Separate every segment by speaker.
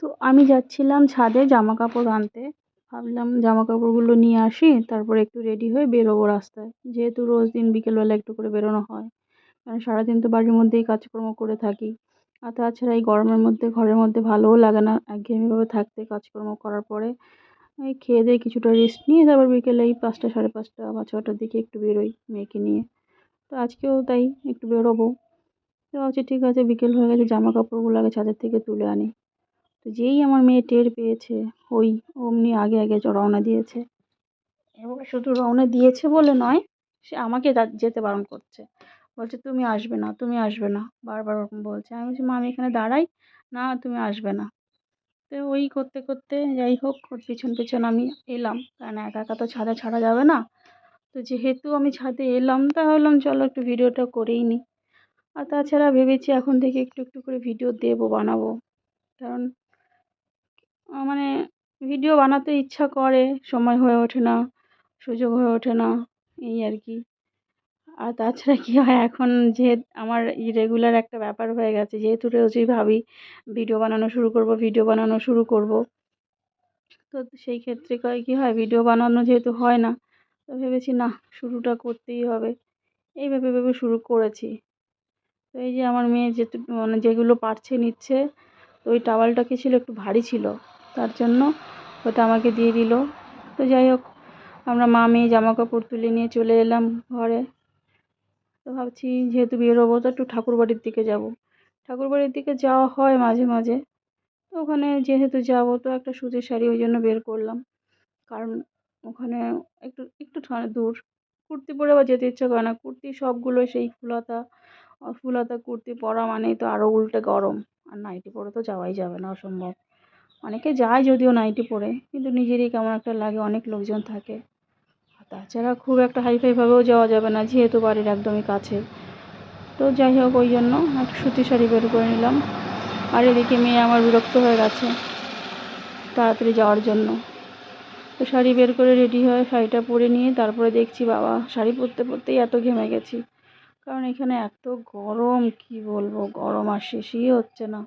Speaker 1: তো আমি যাচ্ছিলাম ছাদে জামা কাপড় আনতে। ভাবলাম জামা কাপড়গুলো নিয়ে আসি, তারপরে একটু রেডি হয়ে বেরোবো রাস্তায়। যেহেতু রোজ দিন বিকেলবেলা একটু করে বেরোনো হয়, কারণ সারাদিন তো বাড়ির মধ্যেই কাজকর্ম করে থাকি। আর তাছাড়া এই গরমের মধ্যে, ঘরের মধ্যে ভালোও লাগে না। একঘেয়েমিভাবে থাকতে, কাজকর্ম করার পরে এই খেয়ে দেয়ে কিছুটা রেস্ট নিয়ে তারপর বিকেলে এই পাঁচটা সাড়ে পাঁচটা বা ছটার দিকে একটু বেরোই মেয়েকে নিয়ে। তো আজকেও তাই, একটু বেরোবো। তো ভাবছি ঠিক আছে, বিকেল হয়ে গেছে জামা কাপড়গুলো আগে ছাদের থেকে তুলে আনি। তো যেই আমার মেয়ে টের পেয়েছে, ওই অমনি আগে আগে রওনা দিয়েছে। এবং শুধু রওনা দিয়েছে বলে নয়, সে আমাকে যেতে বারণ করছে। বলছে, তুমি আসবে না, তুমি আসবে না। বারবার ওরকম বলছে। আমি বলছি, মা, আমি এখানে দাঁড়াই, না, তুমি আসবে না। তো ওই করতে করতে যাই হোক, ওর পিছন পিছন আমি এলাম। কারণ একা একা তো ছাদে ছাড়া যাবে না। তো যেহেতু আমি ছাদে এলাম, তা ভাবলাম, চলো একটু ভিডিওটা করেই নিই আর তাছাড়া ভেবেছি এখন থেকে একটু একটু করে ভিডিও দেবো, বানাবো। কারণ মানে ভিডিও বানাতে ইচ্ছা করে, সময় হয়ে ওঠে না, সুযোগ হয়ে ওঠে না, এই আর কি। আর তাছাড়া কী হয়, এখন যে আমার রেগুলার একটা ব্যাপার হয়ে গেছে, যেহেতু রোজই ভাবি ভিডিও বানানো শুরু করব, ভিডিও বানানো শুরু করব। তো সেই ক্ষেত্রে কয় কী হয়, ভিডিও বানানো যেহেতু হয় না, তো ভেবেছি না, শুরুটা করতেই হবে। এইভাবে ভেবে শুরু করেছি। তো এই যে আমার মেয়ে যেটু মানে যেগুলো পারছে, নিচ্ছে, তো ওই টাওয়ালটা কী ছিল, একটু ভারী ছিল। তার জন্য ওটা আমাকে দিয়ে দিল। তো যাই হোক, আমরা মা মেয়ে জামা কাপড় তুলে নিয়ে চলে এলাম ঘরে। তো ভাবছি যেহেতু বেরোবো, তো একটু ঠাকুরবাড়ির দিকে যাব। ঠাকুরবাড়ির দিকে যাওয়া হয় মাঝে মাঝে। তো ওখানে যেহেতু যাব, তো একটা সুতির শাড়ি ওই জন্য বের করলাম। কারণ ওখানে একটু একটু দূর। কুর্তি পরে আবার যেতে ইচ্ছা করে না। কুর্তি সবগুলো সেই ফুলহাতা আর ফুলহাতা কুর্তি পরা মানেই তো আরও উল্টে গরম। আর নাইটি পরে তো যাওয়াই যাবে না, অসম্ভব। অনেকে যায় যদিও নাইটি পরে কিন্তু নিজেরই কেমন একটা লাগে, অনেক লোকজন থাকে। তাছাড়া খুব একটা হাইফাইভাবেও যাওয়া যাবে না, যেহেতু বাড়ির একদমই কাছে। তো যাই হোক, ওই জন্য একটা সুতির শাড়ি বের করে নিলাম। আর এদিকে মেয়ে আমার বিরক্ত হয়ে গেছে তাড়াতাড়ি যাওয়ার জন্য। তো শাড়ি বের করে রেডি হয়ে শাড়িটা পরে নিয়ে তারপরে দেখছি, বাবা, শাড়ি পরতে পরতেই এত ঘেমে গেছি। কারণ এখানে এত গরম, কি বলব, গরম আর শেষই হচ্ছে না।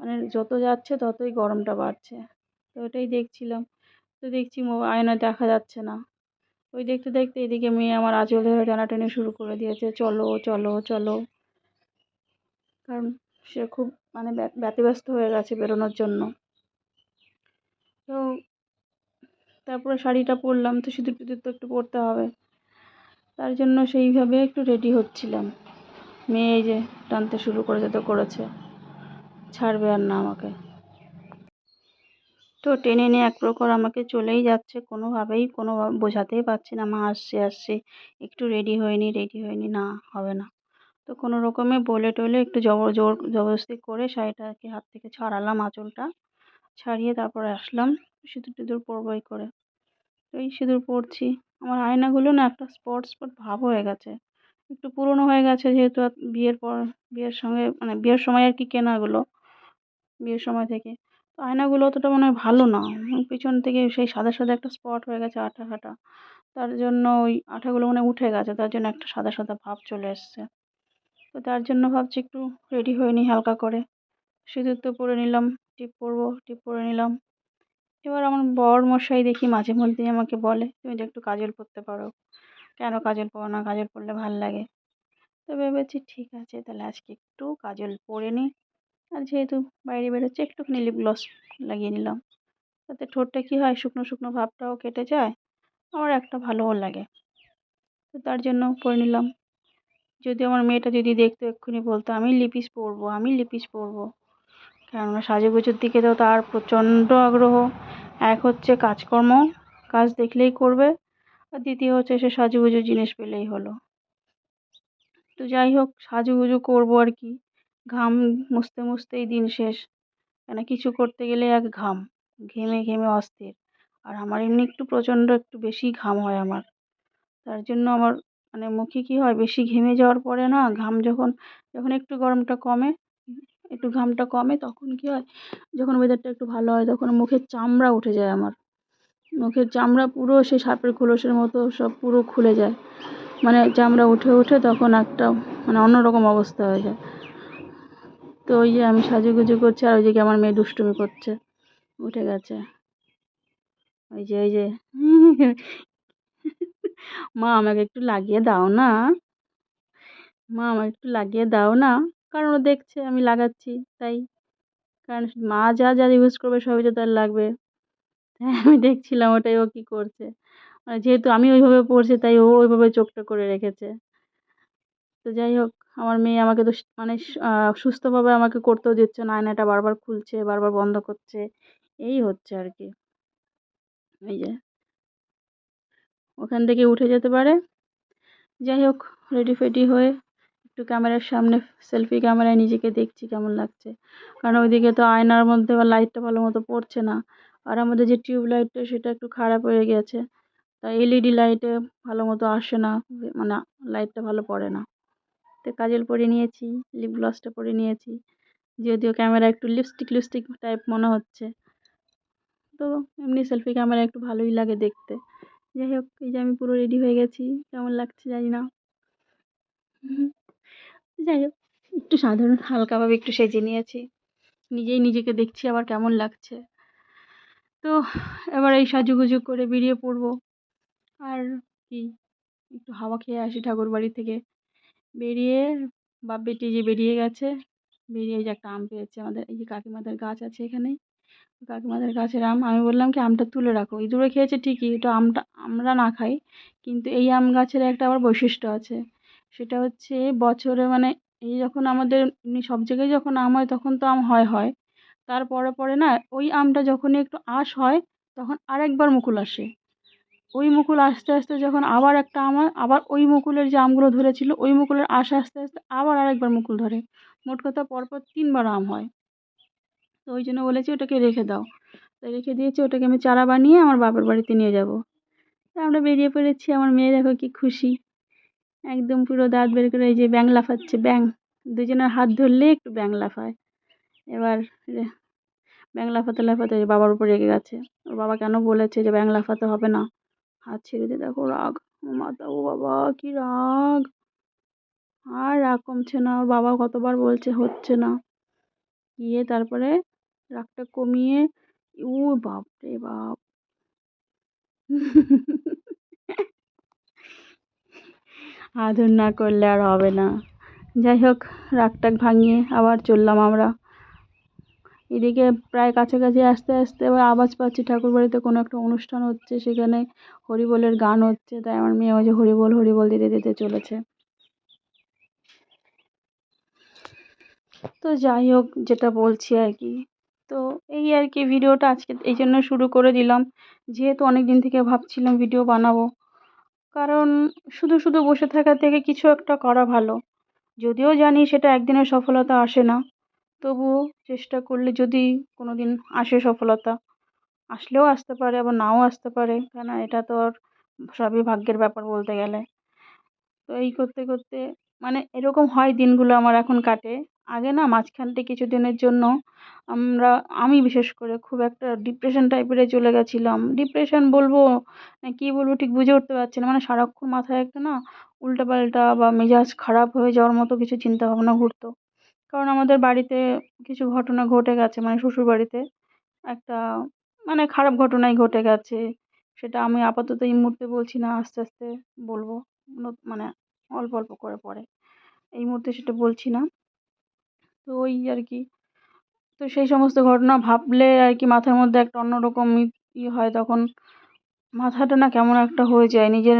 Speaker 1: মানে যত যাচ্ছে ততই গরমটা বাড়ছে। তো ওটাই দেখছিলাম। তো দেখছি মো- আয়নায় দেখা যাচ্ছে না। ওই দেখতে দেখতে এদিকে মেয়ে আমার আঁচল ধরে টানাটানি শুরু করে দিয়েছে, চলো চলো চলো। কারণ সে খুব মানে ব্য- ব্যতিব্যস্ত হয়ে গেছে বেরোনোর জন্য। তো তারপরে শাড়িটা পরলাম, তো সিঁদুর টিঁদুর তো একটু পরতে হবে। তার জন্য সেইভাবে একটু রেডি হচ্ছিলাম। মেয়ে এই যে টানতে শুরু করে তো করেছে। ছাড়বে আর না আমাকে। তো টেনে নিয়ে এক প্রকার আমাকে চলেই যাচ্ছে, কোনোভাবেই, কোনো বোঝাতেই পারছি না, মা, আসছে আসছে, একটু রেডি হয়ে নি রেডি হয়ে নি, হবে না। তো কোনো রকমে বলে টলে একটু জবর জোর, জবরদস্তি করে শাড়িটাকে হাত থেকে ছাড়ালাম আঁচলটা, ছাড়িয়ে তারপরে আসলাম সিঁদুর টিঁদুর পরবো এই করে এই সিঁদুর পরছি। আমার আয়নাগুলো না একটা স্পট স্পট ভাব হয়ে গেছে। একটু পুরনো হয়ে গেছে যেহেতু বিয়ের পর, বিয়ের সঙ্গে মানে বিয়ের সময় আর কি কেনা এগুলো। বিয়ের সময় থেকে। তো আয়নাগুলো অতটা মনে হয় ভালো না। পিছন থেকে সেই সাদা সাদা একটা স্পট হয়ে গেছে আঠা ফাটা তার জন্য ওই আঠাগুলো মনে উঠে গেছে। তার জন্য একটা সাদা সাদা ভাব চলে এসছে। তো তার জন্য ভাবছি একটু রেডি হয়ে নিই হালকা করে। সিঁদুর তো পরে নিলাম, টিপ পরবো, টিপ পরে নিলাম। এবার আমার বর মশাই দেখি মাঝে মধ্যেই আমাকে বলে, তুমি তো একটু কাজল পরতে পারো। কেন কাজল পরো না? কাজল পরলে ভালো লাগে। তো ভেবেছি, ঠিক আছে, তাহলে আজকে একটু কাজল পরে নিই। আর যেহেতু বাইরে বেরোচ্ছি, একটুখানি লিপ গ্লস লাগিয়ে নিলাম। তাতে ঠোঁটটা কী হয়, শুকনো শুকনো ভাবটাও কেটে যায় আমার একটা ভালোও লাগে। তো তার জন্য পরে নিলাম। যদি আমার মেয়েটা যদি দেখতো, এক্ষুনি বলতো, আমি লিপিস পরবো, আমি লিপিস পরবো। কেননা সাজুগুজুর দিকে তো তার প্রচণ্ড আগ্রহ। এক হচ্ছে কাজকর্ম, কাজ দেখলেই করবে, আর দ্বিতীয় হচ্ছে সে সাজুগুজু জিনিস পেলেই হলো। তো যাই হোক, সাজুগুজু করব আর কি। ঘাম মুছতে মুছতেই দিন শেষ। কেন কিছু করতে গেলে এক ঘাম, ঘেমে ঘেমে অস্থির। আর আমার এমনি একটু প্রচণ্ড একটু বেশি ঘাম হয় আমার। তার জন্য আমার মানে মুখে কী হয়, বেশি ঘেমে যাওয়ার পরে না ঘাম যখন যখন একটু গরমটা কমে, একটু ঘামটা কমে তখন কী হয়, যখন ওয়েদারটা একটু ভালো হয় তখন মুখের চামড়া উঠে যায় আমার। মুখের চামড়া পুরো সেই সাপের খোলসের মতো সব পুরো খুলে যায়। মানে চামড়া উঠে উঠে তখন একটা মানে অন্যরকম অবস্থা হয়ে যায়। তো ওই যে আমি সাজুগুজু করছি আর ওই যে আমার মেয়ে দুষ্টুমি করছে। উঠে গেছে। ওই যে ওই যে। মা, আমাকে একটু লাগিয়ে দাও না। মা, আমাকে একটু লাগিয়ে দাও না। কারণ ও দেখছে আমি লাগাচ্ছি, তাই। কারণ মা যা যা ইউজ করবে সবই তো তার লাগবে। তাই আমি দেখছিলাম ওটাই ও কী করছে। মানে যেহেতু আমি ওইভাবে পড়ছি, তাই ও ওইভাবে চোখটা করে রেখেছে। তো যাই হোক আমার মেয়ে আমাকে তো মানে সুস্থভাবে আমাকে করতেও দিচ্ছে না আয়নাটা বারবার খুলছে, বারবার বন্ধ করছে, এই হচ্ছে আর কি। এই যে। ওখান থেকে উঠে যেতে পারে। যাই হোক রেডি ফেডি হয়ে একটু ক্যামেরার সামনে সেলফি ক্যামেরায় নিজেকে দেখছি কেমন লাগছে। কারণ ওইদিকে তো আয়নার মধ্যে বা লাইটটা ভালো মতো পড়ছে না। আর আমাদের যে টিউব লাইটটা সেটা একটু খারাপ হয়ে গেছে। তাই এলইডি লাইটে ভালো মতো আসে না মানে লাইটটা ভালো পড়ে না। তো কাজল পরে নিয়েছি লিপ গ্লসটা পরে নিয়েছি। যদিও ক্যামেরা একটু লিপস্টিক লিপস্টিক টাইপ মনে হচ্ছে। তো এমনি সেলফি ক্যামেরা একটু ভালোই লাগে দেখতে। যাই হোক, এই যে আমি পুরো রেডি হয়ে গেছি। কেমন লাগছে জানি না। যাই হোক, একটু সাধারণ, হালকাভাবে একটু সেজে নিয়েছি। নিজেই নিজেকে দেখছি আবার কেমন লাগছে। তো এবার এই সাজুগুজু করে বেরিয়ে পড়ব। আর কি, একটু হাওয়া খেয়ে আসি ঠাকুর বাড়ি থেকে। বেরিয়ে বাপ বেটি যে বেরিয়ে গেছে, বেরিয়ে যে একটা আম পেয়েছে আমাদের, এই যে কাকিমাদের গাছ আছে এখানে। কাকিমাদের গাছের আম, আমি বললাম কি আমটা তুলে রাখো। ইঁদুরে খেয়েছে ঠিকই ওটা আমটা, আমরা না খাই, কিন্তু এই আম গাছের একটা আবার বৈশিষ্ট্য আছে। সেটা হচ্ছে বছরে মানে এই যখন আমাদের এমনি সব জায়গায় যখন আম হয় তখন তো আম হয় হয়। তারপরে পরে পরে না ওই আমটা যখনই একটু আঁশ হয় তখন আরেকবার মুকুল আসে। ওই মুকুল আস্তে আস্তে যখন আবার একটা আমার আবার ওই মুকুলের যে আমগুলো ধরেছিল, ওই মুকুলের আশ আস্তে আস্তে আবার আরেকবার মুকুল ধরে। মোট কথা পরপর তিনবার আম হয়। তো ওই জন্য বলেছি ওটাকে রেখে দাও। তাই রেখে দিয়েছি, ওটাকে আমি চারা বানিয়ে আমার বাপের বাড়িতে নিয়ে যাব। তা আমরা বেরিয়ে পড়েছি, আমার মেয়ে দেখো কি খুশি। একদম পুরো দাঁত বের করে এই যে ব্যাং লাফাচ্ছে ব্যাং। দুজনের হাত ধরলে একটু ব্যাং লাফায় এবার ব্যাং লাফাতে লাফাতে বাবার উপর রেগে গেছে। ওর বাবা কেন বলেছে যে ব্যাং লাফাতে হবে না? হাত ছেড়ে দিয়ে দেখো রাগ। মাতা, ও বাবা, কি রাগ। আর রাগ কমছে না, ওর বাবা কতবার বলছে, হচ্ছে না। গিয়ে তারপরে রাগটা কমিয়ে ও বাপ রে বাপ। আদর না করলে আর হবে না। যাই হোক রাগ টাগ ভাঙিয়ে আবার চললাম আমরা। এদিকে প্রায় কাছাকাছি আসতে আসতে এবার আওয়াজ পাচ্ছি ঠাকুরবাড়িতে কোনো একটা অনুষ্ঠান হচ্ছে, সেখানে হরিবোলের গান হচ্ছে, তাই আমার মেয়ে যে হরিবোল হরিবোল দিতে দিতে চলেছে। তো যাই হোক, যেটা বলছি আর কি। তো এই আর কি ভিডিওটা আজকে এই জন্য শুরু করে দিলাম। যেহেতু অনেক দিন থেকে ভাবছিলাম ভিডিও বানাবো, কারণ শুধু শুধু বসে থাকার থেকে কিছু একটা করা ভালো। যদিও জানি সেটা একদিনের সফলতা আসে না। তবুও চেষ্টা করলে যদি কোনো দিন আসে সফলতা, আসলেও আসতে পারে, আবার নাও আসতে পারে, কেন এটা তো আর সবই ভাগ্যের ব্যাপার বলতে গেলে। তো এই করতে করতে মানে এরকম হয় দিনগুলো আমার এখন কাটে। আগে না মাঝখানটা কিছু দিনের জন্য আমরা, আমি বিশেষ করে খুব একটা ডিপ্রেশন টাইপের চলে গেছিলাম। ডিপ্রেশন বলব না কী বলব ঠিক বুঝে উঠতে পারছি না। মানে সারাক্ষণ মাথায় একটা না উল্টোপাল্টা বা মেজাজ খারাপ হয়ে যাওয়ার মতো কিছু চিন্তাভাবনা ঘুরতো। কারণ আমাদের বাড়িতে কিছু ঘটনা ঘটে গেছে মানে শ্বশুর বাড়িতে একটা মানে খারাপ ঘটনাই ঘটে গেছে। সেটা আমি আপাতত এই মুহূর্তে বলছি না, আস্তে আস্তে বলব। মানে অল্প অল্প করে পরে। এই মুহূর্তে সেটা বলছি না। তো ওই আর কি। তো সেই সমস্ত ঘটনা ভাবলে আর কি মাথার মধ্যে একটা অন্যরকম ই হয় তখন মাথাটা না কেমন একটা হয়ে যায়। নিজের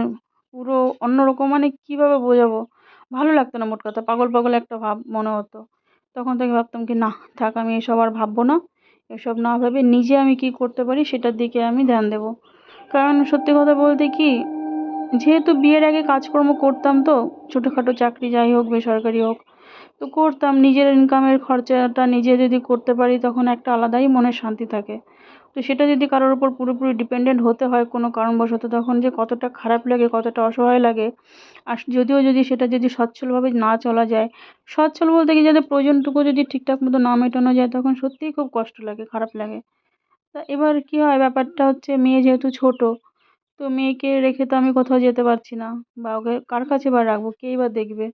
Speaker 1: পুরো অন্যরকম মানে কীভাবে বোঝাবো? ভালো লাগতো না মোট কথা, পাগল পাগল একটা ভাব মনে হতো। তখন থেকে ভাবতাম কি, না, থাক, আমি এসব আর ভাববো না। এসব না ভেবে নিজে আমি কি করতে পারি সেটার দিকে আমি ধ্যান দেব। কারণ সত্যি কথা বলতে কি, যেহেতু বিয়ের আগে কাজকর্ম করতাম তো, ছোটোখাটো চাকরি যাই হোক, বেসরকারি হোক, তো করতাম। নিজের ইনকামের খরচাটা নিজে যদি করতে পারি, তখন একটা আলাদাই মনে শান্তি থাকে। তো সেটা যদি কারোর ওপর পুরোপুরি ডিপেন্ডেন্ট হতে হয় কোনো কারণবশত, তখন যে কতটা খারাপ লাগে, কতটা অসহায় লাগে, আর যদিও যদি সেটা যদি সচ্ছলভাবে না চলা যায়, সচ্ছল বলতে কি যাদের প্রয়োজনটুকু যদি ঠিকঠাক মতো না মেটানো যায়, তখন সত্যিই খুব কষ্ট লাগে, খারাপ লাগে। তা এবার কী হয়, ব্যাপারটা হচ্ছে মেয়ে যেহেতু ছোটো, তো মেয়েকে রেখে তো আমি কোথাও যেতে পারছি না, বা ওকে কার কাছে বা রাখব কেই বা দেখবে?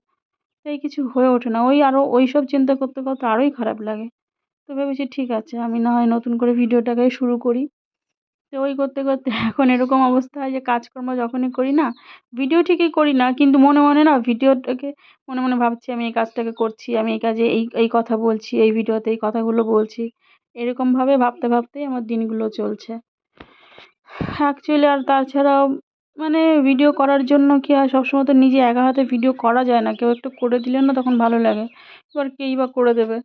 Speaker 1: তাই কিছু হয়ে ওঠে না। ওই আরও ওই সব চিন্তা করতে করতে আরোই খারাপ লাগে। তো ভেবেছি ঠিক আছে, আমি না হয় নতুন করে ভিডিওটাকেই শুরু করি। তো ওই করতে করতে এখন এরকম অবস্থা হয় যে কাজকর্ম যখনই করি না, ভিডিও ঠিকই করি না, কিন্তু মনে মনে না ভিডিওটাকে মনে মনে ভাবছি আমি এই কাজটাকে করছি, আমি এই কাজে এই এই কথা বলছি, এই ভিডিওতে এই কথাগুলো বলছি। এরকমভাবে ভাবতে ভাবতেই আমার দিনগুলো চলছে। অ্যাকচুয়ালি আর তাছাড়াও মানে ভিডিও করার জন্য কি আর সবসময় তো নিজে একা হাতে ভিডিও করা যায় না, কেউ একটু করে দিলে না তখন ভালো লাগে, এবার কেই বা করে দেবে।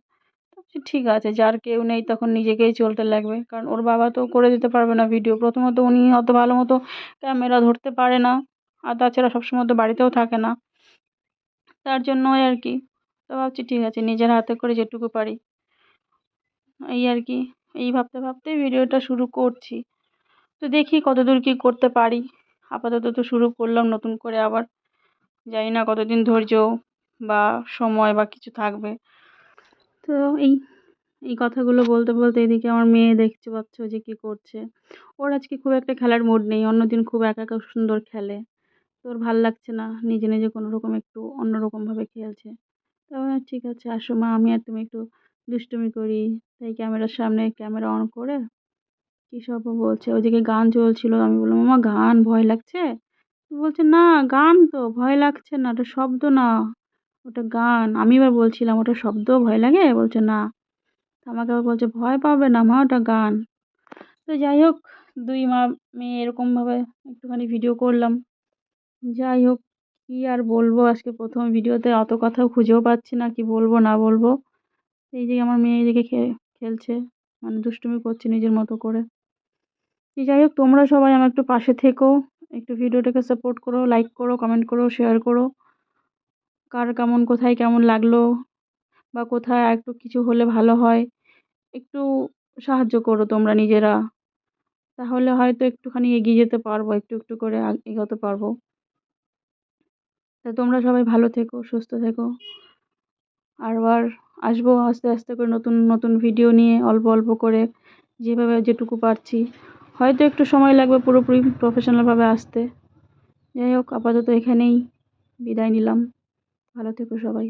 Speaker 1: ঠিক আছে, যার কেউ নেই তখন নিজেকেই চলতে লাগবে। কারণ ওর বাবা তো করে দিতে পারবে না ভিডিও প্রথমত উনি অত ভালো মতো ক্যামেরা ধরতে পারে না। আর তাছাড়া সবসময় তো বাড়িতেও থাকে না। তার জন্যই আর কি। তো ভাবছি ঠিক আছে, নিজের হাতে করে যেটুকু পারি। এই আর কি। এই ভাবতে ভাবতেই ভিডিওটা শুরু করছি। তো দেখি কতদূর কী করতে পারি। আপাতত তো শুরু করলাম নতুন করে আবার। জানি না কতদিন ধৈর্য বা সময় বা কিছু থাকবে। তো এই এই কথাগুলো বলতে বলতে এদিকে আমার মেয়ে দেখতে পাচ্ছ যে কী করছে। ওর আজকে খুব একটা খেলার মুড নেই, অন্যদিন খুব একা একা সুন্দর খেলে। তো ওর ভালো লাগছে না, নিজে নিজে কোনো রকম একটু অন্য রকমভাবে খেলছে। তো আমি ঠিক আছে, আসো মা, আমি আর তুমি একটু দুষ্টুমি করি। তাই ক্যামেরার সামনে ক্যামেরা অন করে কী সব বলছে। ওইদিকে গান চলছিল, আমি বললাম, মামা, গান ভয় লাগছে? বলছে, না, গান তো ভয় লাগছে না, ওটা শব্দ না। ওটা গান। আমি এবার বলছিলাম, ওটা শব্দ, ভয় লাগে? বলছে, না। আমাকে আবার বলছে, ভয় পাবে না মা, ওটা গান। তো যাই হোক, দুই মা, মেয়ে এরকমভাবে একটুখানি ভিডিও করলাম। যাই হোক, কী আর বলব? আজকে প্রথম ভিডিওতে অত কথাও খুঁজেও পাচ্ছি না, কি বলব, না বলব। এই যে আমার মেয়ে এদিকে খেলছে মানে দুষ্টুমি করছে নিজের মতো করে। যাই হোক, তোমরা সবাই আমার একটু পাশে থেকো, একটু ভিডিওটাকে সাপোর্ট করো লাইক করো কমেন্ট করো শেয়ার করো। কার কেমন, কোথায় কেমন লাগল বা কোথায় একটু কিছু হলে ভালো হয়, একটু সাহায্য করো তোমরা নিজেরা। তাহলে হয়তো একটুখানি এগিয়ে যেতে পারব, একটু একটু করে এগোতে পারব। তা তোমরা সবাই ভালো থেকো, সুস্থ থেকো। আবার আসব আস্তে আস্তে করে নতুন নতুন ভিডিও নিয়ে অল্প অল্প করে যেভাবে যেটুকু পারছি। হয়তো একটু সময় লাগবে পুরোপুরি প্রফেশনালভাবে আসতে। যাই হোক, আপাতত এখানেই বিদায় নিলাম। ভালো থেকো সবাই।